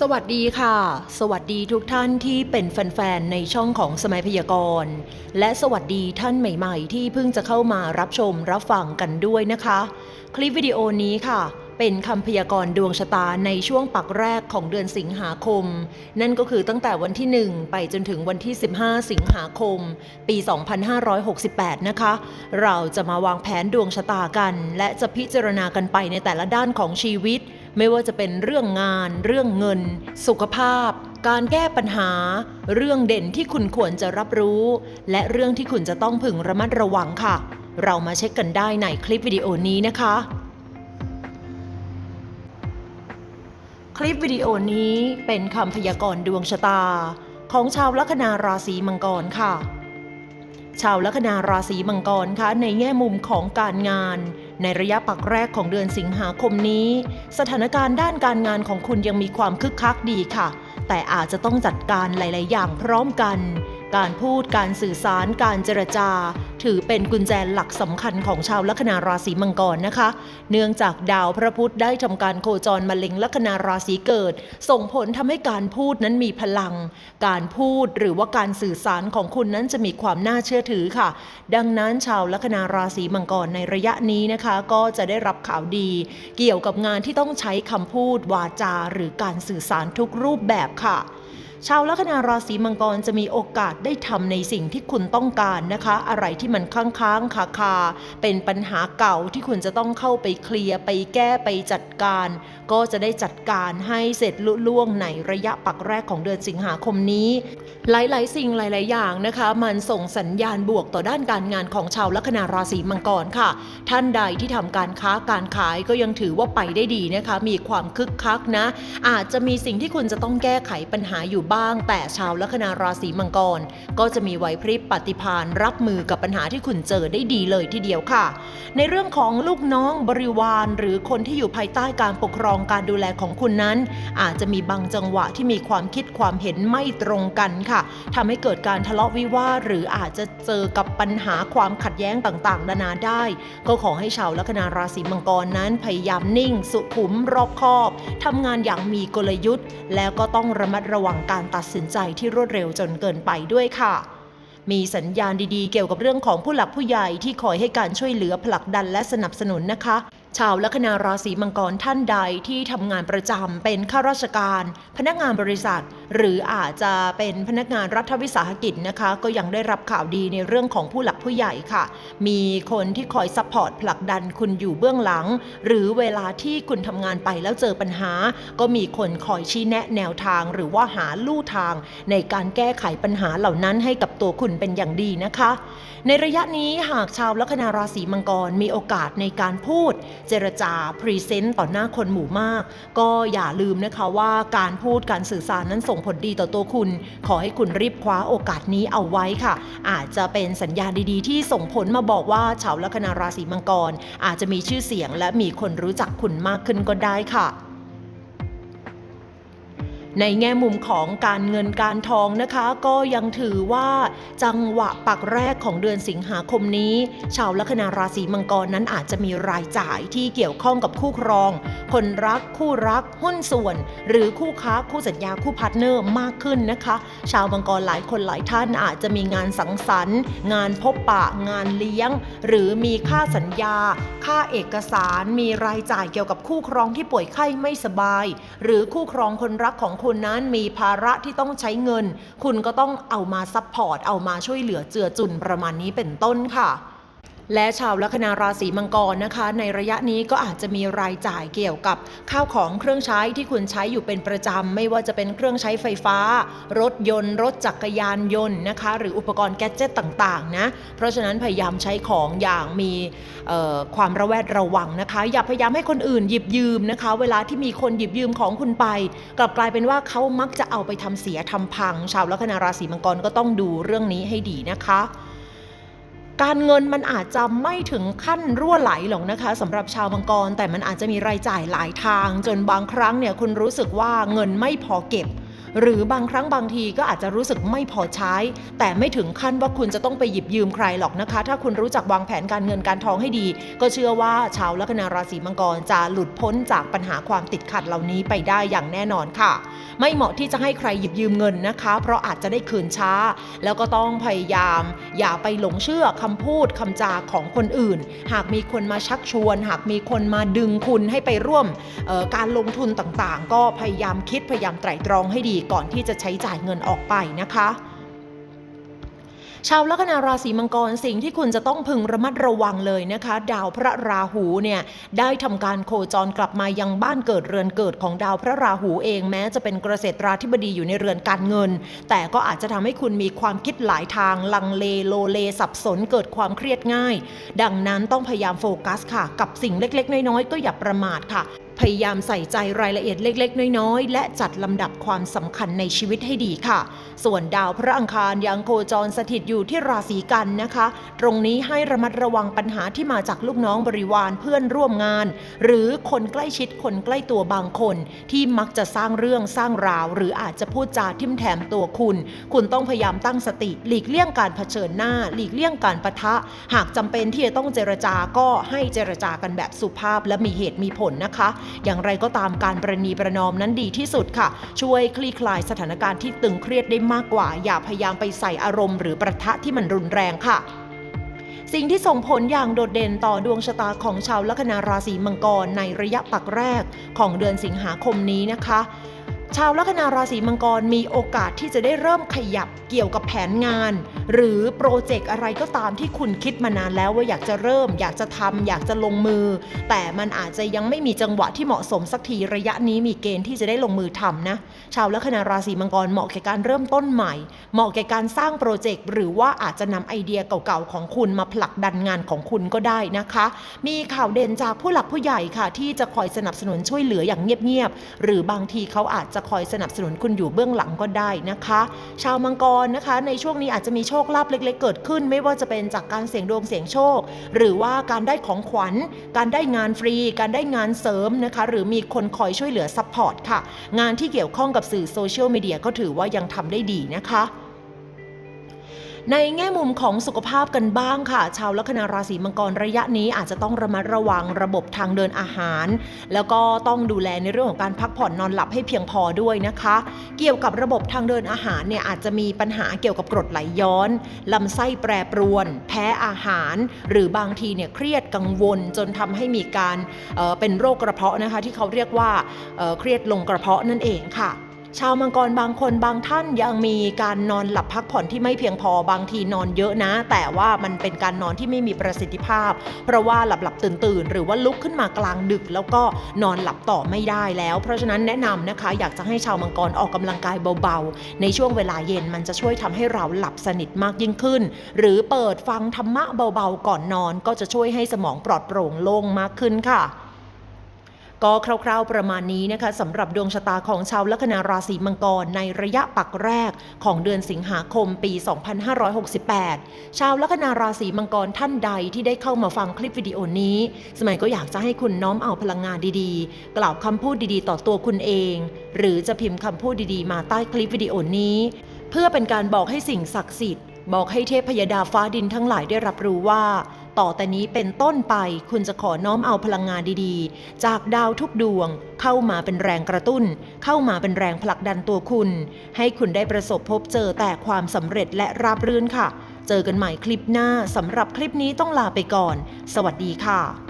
สวัสดีค่ะ สวัสดีทุกท่านที่เป็นแฟนๆ ในช่องของสมัยพยากรณ์ และสวัสดีท่านใหม่ๆ ที่เพิ่งจะเข้ามารับชมรับฟังกันด้วยนะคะ คลิปวิดีโอนี้ค่ะ เป็นคำพยากรณ์ดวงชะตาในช่วงปักแรกของเดือนสิงหาคม นั่นก็คือตั้งแต่วันที่ 1 ไปจนถึงวันที่ 15 สิงหาคม ปี 2568 นะคะ เราจะมาวางแผนดวงชะตากัน และจะพิจารณากันไปในแต่ละด้านของชีวิต ไม่ว่าจะเป็นเรื่องงาน เรื่องเงิน สุขภาพ การแก้ปัญหา เรื่องเด่นที่คุณควรจะรับรู้ และเรื่องที่คุณจะต้องพึงระมัดระวังค่ะ เรามาเช็คกันได้ในคลิปวิดีโอนี้นะคะ คลิปวิดีโอนี้เป็นคำพยากรณ์ดวงชะตา ของชาวลัคนาราศีมังกรค่ะ ชาวลัคนาราศีมังกรคะในแง่มุมของการงาน ในระยะปักแรกของเดือนสิงหาคมนี้ สถานการณ์ด้านการงานของคุณยังมีความคึกคักดีค่ะ แต่อาจจะต้องจัดการหลาย ๆ อย่างพร้อมกัน การพูดการสื่อสารการเจรจา ถือเป็นกุญแจหลักสำคัญของชาวลัคนาราศีมังกรนะคะ เนื่องจากดาวพระพุธได้ทำการโคจรมาเล็งลัคนาราศีเกิด ส่งผลทำให้การพูดนั้นมีพลัง การพูดหรือว่าการสื่อสารของคุณนั้นจะมีความน่าเชื่อถือค่ะ ดังนั้นชาวลัคนาราศีมังกรในระยะนี้นะคะ ก็จะได้รับข่าวดี เกี่ยวกับงานที่ต้องใช้คำพูดวาจาหรือการสื่อสารทุกรูปแบบค่ะ ชาวลัคนาราศีมังกรจะมีโอกาสได้ทำในสิ่งที่คุณต้องการนะคะ อะไรที่มันค้างๆคาคาเป็นปัญหาเก่าที่คุณจะต้องเข้าไปเคลียร์ไปแก้ไปจัดการ ก็จะได้จัดการให้เสร็จลุล่วงในระยะปักแรกของเดือนสิงหาคมนี้ หลายๆ สิ่งหลาย ๆ อย่างนะคะ มันส่งสัญญาณบวกต่อด้านการงานของชาวลัคนาราศีมังกรค่ะ ท่านใดที่ทำการค้าการขายก็ยังถือว่าไปได้ดีนะคะ มีความคึกคักนะ อาจจะมีสิ่งที่คุณจะต้องแก้ไขปัญหาอยู่บ้างแต่ชาวลัคนาราศีมังกร ก็จะมีไหวพริบปฏิภาณรับมือกับปัญหาที่คุณเจอได้ดีเลยทีเดียวค่ะ ในเรื่องของลูกน้องบริวารหรือคนที่อยู่ภายใต้การปกครองการดูแลของคุณนั้น อาจจะมีบางจังหวะที่มีความคิดความเห็นไม่ตรงกันค่ะทำให้เกิดการทะเลาะวิวาทหรืออาจจะเจอกับปัญหาความขัดแย้งต่างๆนานาได้ ก็ขอให้ชาวลัคนาราศีมังกรนั้นพยายามนิ่ง สุขุมรอบคอบทำงานอย่างมีกลยุทธ์ แล้วก็ต้องระมัดระวังการตัดสินใจที่รวดเร็วจนเกินไปด้วยค่ะ มีสัญญาณดีๆ เกี่ยวกับเรื่องของผู้หลักผู้ใหญ่ที่คอยให้การช่วยเหลือผลักดันและสนับสนุนนะคะ ชาวลัคนาราศีมังกรท่านใดที่ทำงานประจำเป็นข้าราชการ พนักงานบริษัทหรืออาจจะเป็นพนักงานรัฐวิสาหกิจนะคะ ก็ยังได้รับข่าวดีในเรื่องของผู้หลักผู้ใหญ่ค่ะ มีคนที่คอยซัพพอร์ตผลักดันคุณอยู่เบื้องหลัง หรือเวลาที่คุณทำงานไปแล้วเจอปัญหา ก็มีคนคอยชี้แนะแนวทาง หรือว่าหาลู่ทาง ในการแก้ไขปัญหาเหล่านั้นให้กับตัวคุณเป็นอย่างดีนะคะ ในระยะนี้หากชาวลัคนาราศีมังกรมีโอกาสในการพูด เจรจาพรีเซนต์ต่อหน้าคนหมู่มาก ก็อย่าลืมนะคะว่าการพูดการสื่อสารนั้นส่่งผลดีต่อตัวคุณ ขอให้คุณรีบคว้าโอกาสนี้เอาไว้ค่ะ อาจจะเป็นสัญญาณดีๆ ที่ส่งผลมาบอกว่าชาวลัคนาราศีมังกร อาจจะมีชื่อเสียงและมีคนรู้จักคุณมากขึ้นก็ได้ค่ะ ในแง่มุมของการเงินการทองนะคะ ก็ยังถือว่าจังหวะปักแรกของเดือนสิงหาคมนี้ ชาวลัคนาราศีมังกรนั้นอาจจะมีรายจ่ายที่เกี่ยวข้องกับคู่ครอง คนรักคู่รักหุ้นส่วน หรือคู่ค้าคู่สัญญาคู่พาร์ทเนอร์มากขึ้นนะคะ ชาวมังกรหลายคนหลายท่านอาจจะมีงานสังสรรค์ งานพบปะงานเลี้ยง หรือมีค่าสัญญา ค่าเอกสาร มีรายจ่ายเกี่ยวกับคู่ครองที่ป่วยไข้ไม่สบาย หรือคู่ครองคนรักของคุณนั้นมีภาระที่ต้องใช้เงิน คุณก็ต้องเอามาซัพพอร์ต เอามาช่วยเหลือเจือจุนประมาณนี้เป็นต้นค่ะ และชาวลัคนาราศีมังกรนะคะ ในระยะนี้ก็อาจจะมีรายจ่ายเกี่ยวกับข้าวของเครื่องใช้ที่คุณใช้อยู่เป็นประจำ ไม่ว่าจะเป็นเครื่องใช้ไฟฟ้า รถยนต์ รถจักรยานยนต์นะคะ หรืออุปกรณ์แกดเจิตต่างๆนะเพราะฉะนั้นพยายามใช้ของอย่างมีความระแวดระวังนะคะ อย่าพยายามให้คนอื่นหยิบยืมนะคะ เวลาที่มีคนหยิบยืมของคุณไป กลับกลายเป็นว่าเขามักจะเอาไปทำเสียทำพัง ชาวลัคนาราศีมังกรก็ต้องดูเรื่องนี้ให้ดีนะคะ การเงินมันอาจจะไม่ถึงขั้นรั่วไหลหรอกนะคะสำหรับชาวมังกร แต่มันอาจจะมีรายจ่ายหลายทาง จนบางครั้งเนี่ยคุณรู้สึกว่าเงินไม่พอเก็บ หรือบางครั้งบางทีก็อาจจะรู้สึกไม่พอใช้ แต่ไม่ถึงขั้นว่าคุณจะต้องไปหยิบยืมใครหรอกนะคะ ถ้าคุณรู้จักวางแผนการเงินการทองให้ดี ก็เชื่อว่าชาวลัคนาราศีมังกรจะหลุดพ้นจากปัญหาความติดขัดเหล่านี้ไปได้อย่างแน่นอนค่ะ ไม่เหมาะที่จะให้ใครหยิบยืมเงินนะคะ เพราะอาจจะได้คืนช้า แล้วก็ต้องพยายาม อย่าไปหลงเชื่อคำพูดคำจาของคนอื่น หากมีคนมาชักชวน หากมีคนมาดึงคุณให้ไปร่วมการลงทุนต่างๆ ก็พยายามคิดพยายามไตร่ตรองให้ดีก่อนที่จะใช้จ่ายเงินออกไปนะคะ ชาวลัคนาราศีมังกรสิ่งที่คุณจะต้องพึงระมัดระวังเลยนะคะ ดาวพระราหูเนี่ยได้ทำการโคจรกลับมายังบ้านเกิดเรือนเกิดของดาวพระราหูเองแม้จะเป็นเกษตราธิบดีอยู่ในเรือนการเงิน แต่ก็อาจจะทำให้คุณมีความคิดหลายทาง ลังเลโลเลสับสนเกิดความเครียดง่าย ดังนั้นต้องพยายามโฟกัสค่ะ กับสิ่งเล็กๆ น้อยๆก็อย่าประมาทค่ะพยายามใส่ใจรายละเอียดเล็ก ๆ น้อย ๆ และจัดลำดับความสำคัญในชีวิตให้ดีค่ะ ส่วนดาวพระอังคารยังโคจรสถิตอยู่ที่ราศีกันนะคะ ตรงนี้ให้ระมัดระวังปัญหาที่มาจากลูกน้องบริวารเพื่อนร่วมงาน หรือคนใกล้ชิดคนใกล้ตัวบางคน ที่มักจะสร้างเรื่องสร้างราว หรืออาจจะพูดจาทิมแถมตัวคุณ คุณต้องพยายามตั้งสติ หลีกเลี่ยงการเผชิญหน้า หลีกเลี่ยงการปะทะ หากจำเป็นที่จะต้องเจรจาก็ให้เจรจากันแบบสุภาพและมีเหตุมีผลนะคะอย่างไรก็ตามการประนีประนอมนั้นดีที่สุดค่ะ ช่วยคลี่คลายสถานการณ์ที่ตึงเครียดได้มากกว่า อย่าพยายามไปใส่อารมณ์หรือประทะที่มันรุนแรงค่ะสิ่งที่ส่งผลอย่างโดดเด่นต่อดวงชะตาของชาวลัคนาราศีมังกรในระยะปักแรกของเดือนสิงหาคมนี้นะคะ ชาวลัคนาราศีมังกรมีโอกาสที่จะได้เริ่มขยับเกี่ยวกับแผนงาน หรือโปรเจกต์อะไรก็ตามที่คุณคิดมานานแล้วว่าอยากจะเริ่ม อยากจะทำอยากจะลงมือ แต่มันอาจจะยังไม่มีจังหวะที่เหมาะสมสักทีระยะนี้มีเกณฑ์ที่จะได้ลงมือทำนะ ชาวลัคนาราศีมังกรเหมาะแก่การเริ่มต้นใหม่ เหมาะแก่การสร้างโปรเจกต์หรือว่าอาจจะนำไอเดียเก่าๆของคุณมาผลักดันงานของคุณก็ได้นะคะ มีข่าวเด่นจากผู้หลักผู้ใหญ่ค่ะ ที่จะคอยสนับสนุนช่วยเหลืออย่างเงียบๆหรือบางทีเขาอาจจะคอยสนับสนุนคุณอยู่เบื้องหลังก็ได้นะคะ ชาวมังกรนะคะ ในช่วงนี้อาจจะมีโชคลาภเล็ก ๆ เกิดขึ้น ไม่ว่าจะเป็นจากการเสี่ยงดวงเสี่ยงโชค หรือว่าการได้ของขวัญ การได้งานฟรี การได้งานเสริมนะคะ หรือมีคนคอยช่วยเหลือซัพพอร์ตค่ะ งานที่เกี่ยวข้องกับสื่อโซเชียลมีเดียก็ถือว่ายังทำได้ดีนะคะ ในแง่มุมของสุขภาพกันบ้างค่ะ ชาวลัคนาราศีมังกรระยะนี้อาจจะต้องระมัดระวังระบบทางเดินอาหาร แล้วก็ต้องดูแลในเรื่องของการพักผ่อนนอนหลับให้เพียงพอด้วยนะคะ เกี่ยวกับระบบทางเดินอาหารเนี่ยอาจจะมีปัญหาเกี่ยวกับกรดไหลย้อนลำไส้แปรปรวน แพ้อาหาร หรือบางทีเนี่ยเครียดกังวล จนทำให้มีการเเป็นโรคกระเพาะนะคะที่เขาเรียกว่าเเครียดลงกระเพาะนั่นเองค่ะ ชาวมังกรบางคนบางท่านยังมีการนอนหลับพักผ่อนที่ไม่เพียงพอบางทีนอนเยอะนะ แต่ว่ามันเป็นการนอนที่ไม่มีประสิทธิภาพ เพราะว่าหลับหลับตื่นตื่นหรือว่าลุกขึ้นมากลางดึก แล้วก็นอนหลับต่อไม่ได้แล้ว เพราะฉะนั้นแนะนำนะคะ อยากจะให้ชาวมังกรออกกำลังกายเบาๆ ในช่วงเวลาเย็นมันจะช่วยทำให้เราหลับสนิทมากยิ่งขึ้น หรือเปิดฟังธรรมะเบาๆก่อนนอนก็จะช่วยให้สมองปลอดโปร่งโล่งมากขึ้นค่ะ ก็คร่าวๆประมาณนี้นะคะสำหรับดวงชะตาของชาวลัคนาราศีมังกรในระยะปักแรกของเดือนสิงหาคมปี 2568 ชาวลัคนาราศีมังกรท่านใดที่ได้เข้ามาฟังคลิปวิดีโอนี้ สมัยก็อยากจะให้คุณน้อมเอาพลังงานดีๆ กล่าวคำพูดดีๆ ต่อตัวคุณเอง หรือจะพิมพ์คำพูดดีๆ มาใต้คลิปวิดีโอนี้ เพื่อเป็นการบอกให้สิ่งศักดิ์สิทธิ์บอกให้เทพพยดาฟ้าดินทั้งหลายได้รับรู้ว่า ต่อแต่นี้เป็นต้นไปคุณจะขอน้อมเอาพลังงานดีๆ จากดาวทุกดวง เข้ามาเป็นแรงกระตุ้น เข้ามาเป็นแรงผลักดันตัวคุณ ให้คุณได้ประสบพบเจอแต่ความสำเร็จและราบรื่นค่ะ เจอกันใหม่คลิปหน้าสำหรับคลิปนี้ต้องลาไปก่อน สวัสดีค่ะ